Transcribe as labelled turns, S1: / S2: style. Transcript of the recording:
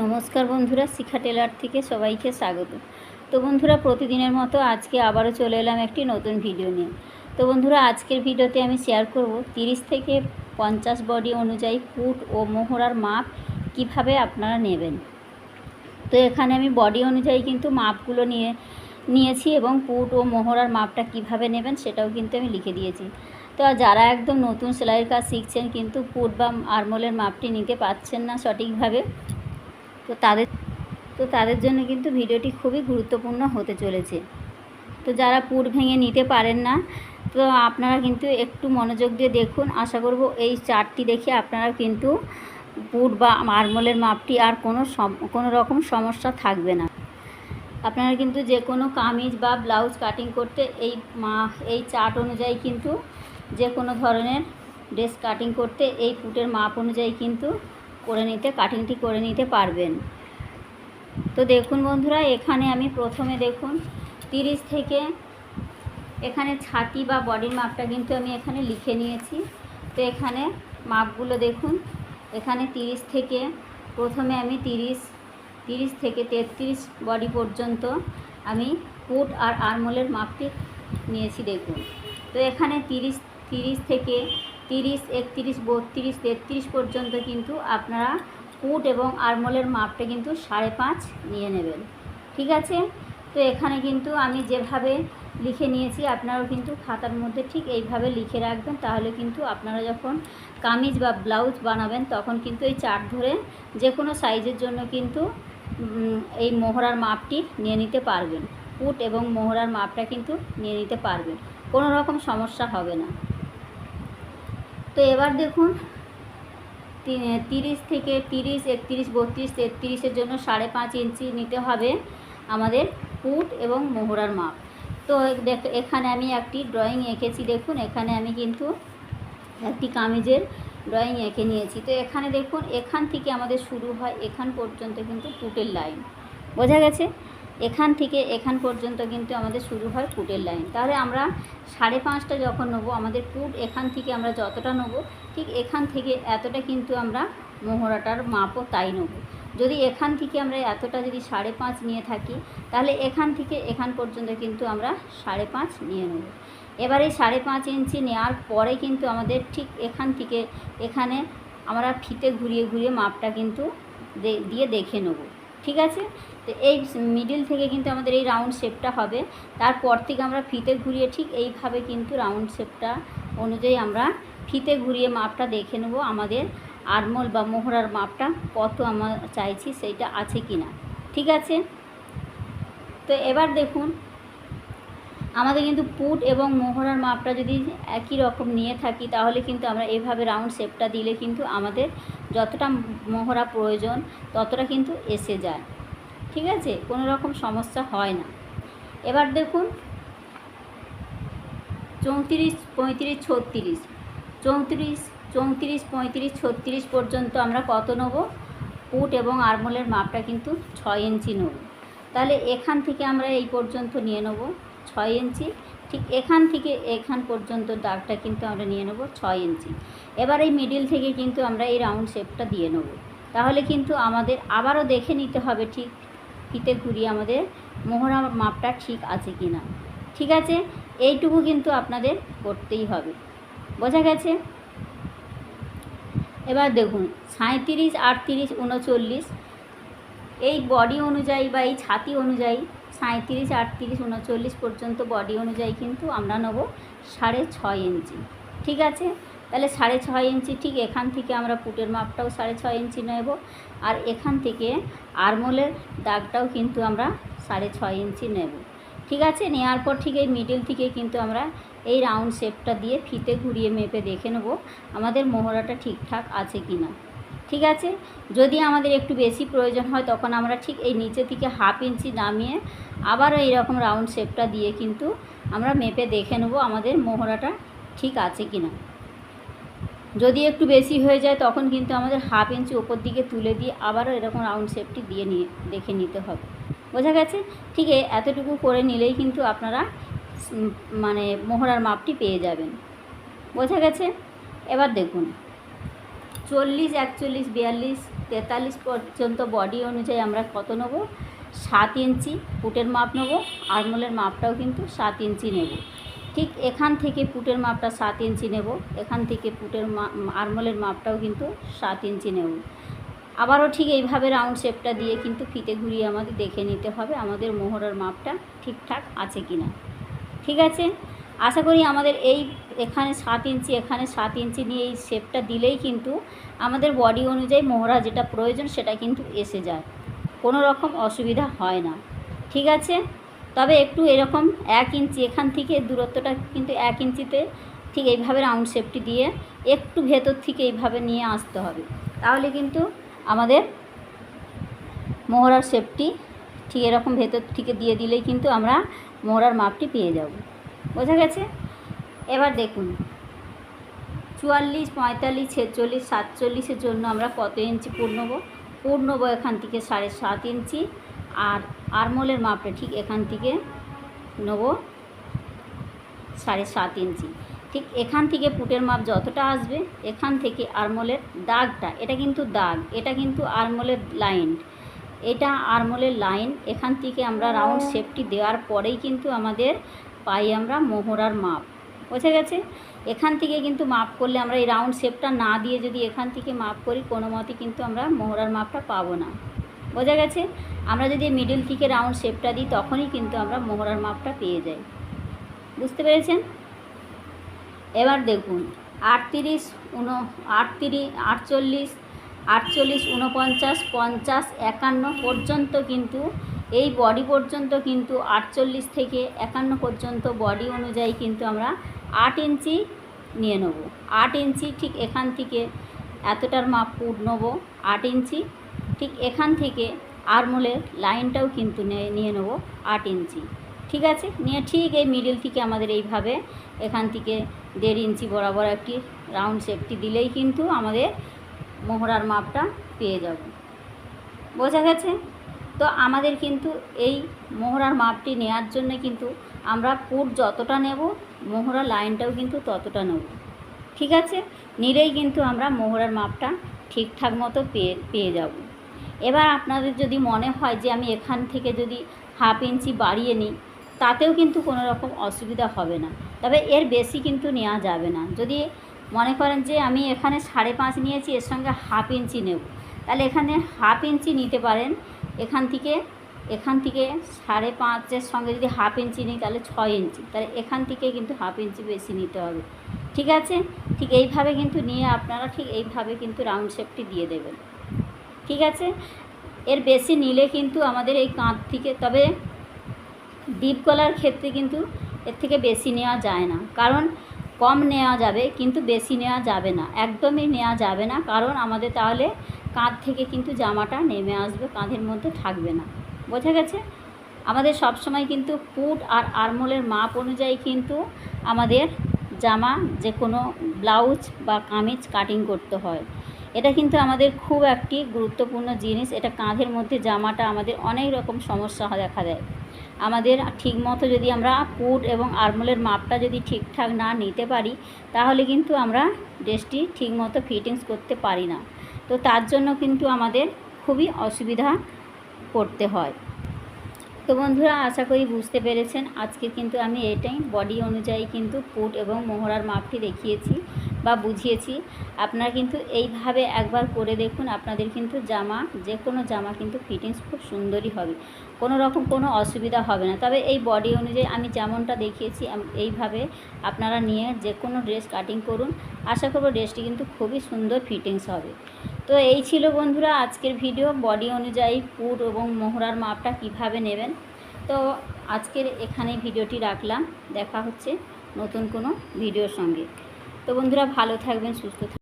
S1: নমস্কার বন্ধুরা, শিখা টেলার থেকে সবাইকে স্বাগত। তো বন্ধুরা, প্রতিদিনের মতো আজকে আবারও চলে এলাম একটি নতুন ভিডিও নিয়ে। তো বন্ধুরা, আজকের ভিডিওতে আমি শেয়ার করব 30 থেকে পঞ্চাশ বডি অনুযায়ী ফুট ও মোহরার মাপ কীভাবে আপনারা নেবেন। তো এখানে আমি বডি অনুযায়ী কিন্তু মাপগুলো নিয়ে, নিয়েছি এবং পুট ও মোহরার মাপটা কীভাবে নেবেন সেটাও কিন্তু আমি লিখে দিয়েছি। তো যারা একদম নতুন সেলাইয়ের কাজ শিখছেন কিন্তু পুট বা আরমোলের মাপটি নিতে পারছেন না সঠিকভাবে তো তাদের তো তাদের জন্য কিন্তু ভিডিওটি খুবই গুরুত্বপূর্ণ হতে চলেছে। তো যারা পুর ভেঙে নিতে পারেন না, তো আপনারা কিন্তু একটু মনোযোগ দিয়ে দেখুন। আশা করব এই চারটি দেখে আপনারা কিন্তু পুট বা মার্মলের মাপটি আর কোনো সম- কোনো রকম সমস্যা থাকবে না। আপনারা কিন্তু যে কোনো কামিজ বা ব্লাউজ কাটিং করতে এই মা, এই চার্ট অনুযায়ী কিন্তু যে কোনো ধরনের ড্রেস কাটিং করতে এই ফুটের মাপ অনুযায়ী কিন্তু করে নিতে, কাটিংটি করে নিতে পারবেন। তো দেখুন বন্ধুরা, এখানে আমি প্রথমে দেখুন, তিরিশ থেকে এখানে ছাতি বা বডির মাপটা কিন্তু আমি এখানে লিখে নিয়েছি। তো এখানে মাপগুলো দেখুন, এখানে তিরিশ থেকে, প্রথমে আমি তিরিশ তিরিশ থেকে তেত্রিশ বডি পর্যন্ত আমি ফুট আর আরমোলের মাপটি নিয়েছি দেখুন। তো এখানে তিরিশ তিরিশ থেকে তিরিশ, একত্রিশ, বত্রিশ, তেত্রিশ পর্যন্ত কিন্তু আপনারা ফুট এবং আরমোলের মাপটা কিন্তু সাড়ে পাঁচ নিয়ে নেবেন। ঠিক আছে? তো এখানে কিন্তু আমি যেভাবে লিখে নিয়েছি, আপনারাও কিন্তু খাতার মধ্যে ঠিক এইভাবে লিখে রাখবেন, তাহলে কিন্তু আপনারা যখন কামিজ বা ব্লাউজ বানাবেন, তখন কিন্তু এই চার্ট ধরে যে কোনো সাইজের জন্য কিন্তু এই মোহরার মাপটি নিয়ে নিতে পারবেন। ফুট এবং মোহরার মাপটা কিন্তু নিয়ে নিতে পারবেন। কোনো রকম সমস্যা হবে না। তো এবার দেখুন তিরিশ থেকে তিরিশ, একত্রিশ, বত্রিশ, তেত্রিশের জন্য সাড়ে পাঁচ ইঞ্চি নিতে হবে আমাদের ফুট এবং মোহরার মাপ। তো দেখ, এখানে আমি একটি ড্রয়িং এঁকেছি, দেখুন, এখানে আমি কিন্তু একটি কামিজের ড্রয়িং এঁকে নিয়েছি। তো এখানে দেখুন, এখান থেকে আমাদের শুরু হয়, এখান পর্যন্ত কিন্তু ফুটের লাইন। বোঝা গেছে? এখান থেকে এখান পর্যন্ত কিন্তু আমাদের শুরু হয় ফুটের লাইন তাহলে আমরা সাড়ে পাঁচটা যখন নেব, আমাদের ফুট এখান থেকে আমরা যতটা নেব, ঠিক এখান থেকে এতটা কিন্তু আমরা মোহরাটার মাপও তাই নেব। যদি এখান থেকে আমরা এতটা যদি সাড়ে পাঁচ নিয়ে থাকি, তাহলে এখান থেকে এখান পর্যন্ত কিন্তু আমরা সাড়ে পাঁচ নিয়ে নেব। এবারে সাড়ে পাঁচ ইঞ্চি নেওয়ার পরে কিন্তু আমাদের ঠিক এখান থেকে এখানে আমরা ফিতে ঘুরিয়ে ঘুরিয়ে মাপটা কিন্তু দিয়ে দেখে নেব। ঠিক আছে? তো এই মিডিল থেকে কিন্তু আমাদের এই রাউন্ড শেপটা হবে। তারপর থেকে আমরা ফিতে ঘুরিয়ে ঠিক এইভাবে কিন্তু রাউন্ড শেপটা অনুযায়ী আমরা ফিতে ঘুরিয়ে মাপটা দেখে নেব আমাদের আরমোল বা মোহরার মাপটা কত আমরা চাইছি, সেইটা আছে কি না ঠিক আছে? তো এবার দেখুন আমাদের কিন্তু পুট এবং মোহরার মাপটা যদি একই রকম নিয়ে থাকি, তাহলে কিন্তু আমরা এইভাবে রাউন্ড শেপটা দিলে কিন্তু আমাদের যতটা মোহরা প্রয়োজন, ততটা কিন্তু এসে যায়। ঠিক আছে? কোনো রকম সমস্যা হয় না। এবার দেখুন, চৌত্রিশ, পঁয়ত্রিশ, ছত্রিশ। চৌত্রিশ চৌত্রিশ, পঁয়ত্রিশ, ছত্রিশ পর্যন্ত আমরা কত নেব? পুট এবং আরমোলের মাপটা কিন্তু ছয় ইঞ্চি নেব। তাহলে এখান থেকে আমরা এই পর্যন্ত নিয়ে নেব। ছয় ইঞ্চি। ঠিক এখান থেকে এখান পর্যন্ত দাগটা কিন্তু আমরা নিয়ে নেব ছয় ইঞ্চি। এবার এই মিডিল থেকে কিন্তু আমরা এই রাউন্ড শেপটা দিয়ে নেব। তাহলে কিন্তু আমাদের আবারও দেখে নিতে হবে ঠিক ফিতে ঘুরিয়ে আমাদের মোহরা মাপটা ঠিক আছে কি না ঠিক আছে? এইটুকু কিন্তু আপনাদের করতেই হবে। বোঝা গেছে? এবার দেখুন সাঁত্রিশ আটত্রিশ, উনচল্লিশ এই বডি অনুযায়ী বা এই ছাতি অনুযায়ী সাঁত্রিশ আটত্রিশ, উনচল্লিশ পর্যন্ত বডি অনুযায়ী কিন্তু আমরা নেব সাড়ে ছয় ইঞ্চি। ঠিক আছে? তাহলে সাড়ে ছয় ইঞ্চি ঠিক এখান থেকে আমরা পুটের মাপটাও সাড়ে ছয় ইঞ্চি নেব আর এখান থেকে আরমোলের দাগটাও কিন্তু আমরা সাড়ে ছয় ইঞ্চি নেব। ঠিক আছে? নেওয়ার পর ঠিক এই মিডিল থেকে কিন্তু আমরা এই রাউন্ড শেপটা দিয়ে ফিতে ঘুরিয়ে মেপে দেখে নেব আমাদের মোহরাটা ঠিকঠাক আছে কি না ঠিক আছে? যদি আমাদের একটু বেশি প্রয়োজন হয়, তখন আমরা ঠিক এই নিচে থেকে হাফ ইঞ্চি নামিয়ে আবারও এইরকম রাউন্ড শেপটা দিয়ে কিন্তু আমরা মেপে দেখে নেব আমাদের মোহরাটা ঠিক আছে কি না যদি একটু বেশি হয়ে যায়, তখন কিন্তু আমাদের হাফ ইঞ্চি ওপর দিকে তুলে দিয়ে আবারও এরকম রাউন্ড শেপটি দিয়ে নিয়ে, দেখে নিতে হবে। বোঝা গেছে? ঠিক এতটুকু করে নিলেই কিন্তু আপনারা মানে মোহরার মাপটি পেয়ে যাবেন। বোঝা গেছে? এবার দেখুন। চল্লিশ, একচল্লিশ, বিয়াল্লিশ, তেতাল্লিশ পর্যন্ত বডি অনুযায়ী আমরা কত নেব? সাত ইঞ্চি পুটের মাপ নেব, আরমোলের মাপটাও কিন্তু সাত ইঞ্চি নেব। ঠিক এখান থেকে পুটের মাপটা সাত ইঞ্চি নেব, এখান থেকে পুটের আরমোলের মাপটাও কিন্তু সাত ইঞ্চি নেব। আবারও ঠিক এইভাবে রাউন্ড শেপটা দিয়ে কিন্তু ফিতে ঘুরিয়ে আমাদের দেখে নিতে হবে আমাদের মোহরের মাপটা ঠিকঠাক আছে কি না ঠিক আছে? আশা করি আমাদের এই এখানে সাত ইঞ্চি, এখানে সাত ইঞ্চি নিয়ে এই শেপটা দিলেই কিন্তু আমাদের বডি অনুযায়ী মোহরা যেটা প্রয়োজন সেটা কিন্তু এসে যায়। কোনো রকম অসুবিধা হয় না। ঠিক আছে? তবে একটু এরকম এক ইঞ্চি এখান থেকে দূরত্বটা কিন্তু এক ইঞ্চিতে ঠিক এইভাবে রাউন্ড শেপটি দিয়ে একটু ভেতর থেকে এইভাবে নিয়ে আসতে হবে। তাহলে কিন্তু আমাদের মোহরার শেপটি ঠিক এরকম ভেতর থেকে দিয়ে দিলেই কিন্তু আমরা মোহরার মাপটি পেয়ে যাব। বোঝা গেছে? এবার দেখুন। চুয়াল্লিশ, পঁয়তাল্লিশ, ছেচল্লিশ, সাতচল্লিশের জন্য আমরা কত ইঞ্চি পুর নেব? পুর নেব এখান থেকে সাড়ে সাত ইঞ্চি আর আরমোলের মাপটা ঠিক এখান থেকে নেব সাড়ে সাত ইঞ্চি। ঠিক এখান থেকে পুটের মাপ যতটা আসবে, এখান থেকে আরমোলের দাগটা, এটা কিন্তু দাগ, এটা কিন্তু আরমোলের লাইন। এটা আরমোলের লাইন, এখান থেকে আমরা রাউন্ড শেপটি দেওয়ার পরেই কিন্তু আমাদের পাই আমরা মোহরার মাপ। বোঝা গেছে? এখান থেকে কিন্তু মাপ করলে আমরা এই রাউন্ড শেপটা না দিয়ে যদি এখান থেকে মাপ করি, কোনো মতে কিন্তু আমরা মোহরার মাপটা পাবো না। বোঝা গেছে? আমরা যদি মিডিল থেকে রাউন্ড শেপটা দিই, তখনই কিন্তু আমরা মোহরার মাপটা পেয়ে যাই। বুঝতে পেরেছেন? এবার দেখুন, আটত্রিশ, উন আটত্রিশ আটচল্লিশ আটচল্লিশ, উনপঞ্চাশ, পঞ্চাশ, একান্ন পর্যন্ত কিন্তু এই বডি পর্যন্ত কিন্তু আটচল্লিশ থেকে একান্ন পর্যন্ত বডি অনুযায়ী কিন্তু আমরা আট ইঞ্চি নিয়ে নেব। আট ইঞ্চি ঠিক এখান থেকে এতটার মাপ পুট নেব। আট ইঞ্চি ঠিক এখান থেকে আরমোলের লাইনটাও কিন্তু নিয়ে নেব আট ইঞ্চি। ঠিক আছে? নিয়ে ঠিক এই মিডিল থেকে আমাদের এইভাবে এখান থেকে দেড় ইঞ্চি বরাবর একটি রাউন্ড শেপটি দিলেই কিন্তু আমাদের মোহরার মাপটা পেয়ে যাব। বোঝা গেছে? তো আমাদের কিন্তু এই মোহরার মাপটি নেওয়ার জন্য কিন্তু আমরা পুট যতটা নেব, মোহরা লাইনটাও কিন্তু ততটা নেব। ঠিক আছে? নিলেই কিন্তু আমরা মোহরার মাপটা ঠিকঠাক মতো পেয়ে পেয়ে যাব। এবার আপনাদের যদি মনে হয় যে আমি এখান থেকে যদি হাফ ইঞ্চি বাড়িয়ে নিই, তাতেও কিন্তু কোনো রকম অসুবিধা হবে না। তবে এর বেশি কিন্তু নেওয়া যাবে না। যদি মনে করেন যে আমি এখানে সাড়ে পাঁচ নিয়েছি, এর সঙ্গে হাফ ইঞ্চি নেব, তাহলে এখানে হাফ ইঞ্চি নিতে পারেন। এখান থেকে এখান থেকে সাড়ে পাঁচের সঙ্গে যদি হাফ ইঞ্চি নিই, তাহলে ছয় ইঞ্চি। তাহলে এখান থেকে কিন্তু হাফ ইঞ্চি বেশি নিতে হবে। ঠিক আছে? ঠিক এইভাবে কিন্তু নিয়ে আপনারা ঠিক এইভাবে কিন্তু রাউন্ড শেপটি দিয়ে দেবেন। ঠিক আছে? এর বেশি নিলে কিন্তু আমাদের এই কাঁধ থেকে, তবে ডিপ গলার ক্ষেত্রে কিন্তু এর থেকে বেশি নেওয়া যায় না। কারণ কম নেওয়া যাবে কিন্তু বেশি নেওয়া যাবে না। একদমই নেওয়া যাবে না, কারণ আমাদের তাহলে কাঁধ থেকে কিন্তু জামাটা নেমে আসবে, কাঁধের মধ্যে থাকবে না। বোঝা গেছে? আমাদের সব সময় কিন্তু পুট আর আরমোলের মাপ অনুযায়ী কিন্তু আমাদের জামা যে কোনো ব্লাউজ বা কামিজ কাটিং করতে হয়। এটা কিন্তু আমাদের খুব একটি গুরুত্বপূর্ণ জিনিস। এটা কাঁধের মধ্যে জামাটা আমাদের অনেক রকম সমস্যা দেখা দেয় আমাদের ঠিকমতো যদি আমরা পুট এবং আরমোলের মাপটা যদি ঠিকঠাক না নিতে পারি, তাহলে কিন্তু আমরা ড্রেসটি ঠিকমতো ফিটিংস করতে পারি না। তো তার জন্য কিন্তু আমাদের খুবই অসুবিধা পড়তে হয়। তো বন্ধুরা, আশা করি বুঝতে পেরেছেন। আজকে কিন্তু আমি এটাই বডি অনুযায়ী কিন্তু পুট এবং মোহরার মাপটি দেখিয়েছি। বা বুঝিয়েছি, আপনারা কিন্তু এইভাবে একবার করে দেখুন, আপনাদের কিন্তু জামা যে কোনো জামা কিন্তু ফিটিংস খুব সুন্দরই হবে। কোনো রকম কোনো অসুবিধা হবে না। তবে এই বডি অনুযায়ী আমি যেমনটা দেখিয়েছি এইভাবে আপনারা নিয়ে যে কোনো ড্রেস কাটিং করুন। আশা করব ড্রেসটি কিন্তু খুবই সুন্দর ফিটিংস হবে। তো এই ছিল বন্ধুরা আজকের ভিডিও বডি অনুযায়ী পুট এবং মোহরার মাপটা কীভাবে নেবেন? তো আজকের এখানে ভিডিওটি রাখলাম। দেখা হচ্ছে নতুন কোনো ভিডিওর সঙ্গে। তো বন্ধুরা ভালো থাকবেন সুস্থ থাকবেন।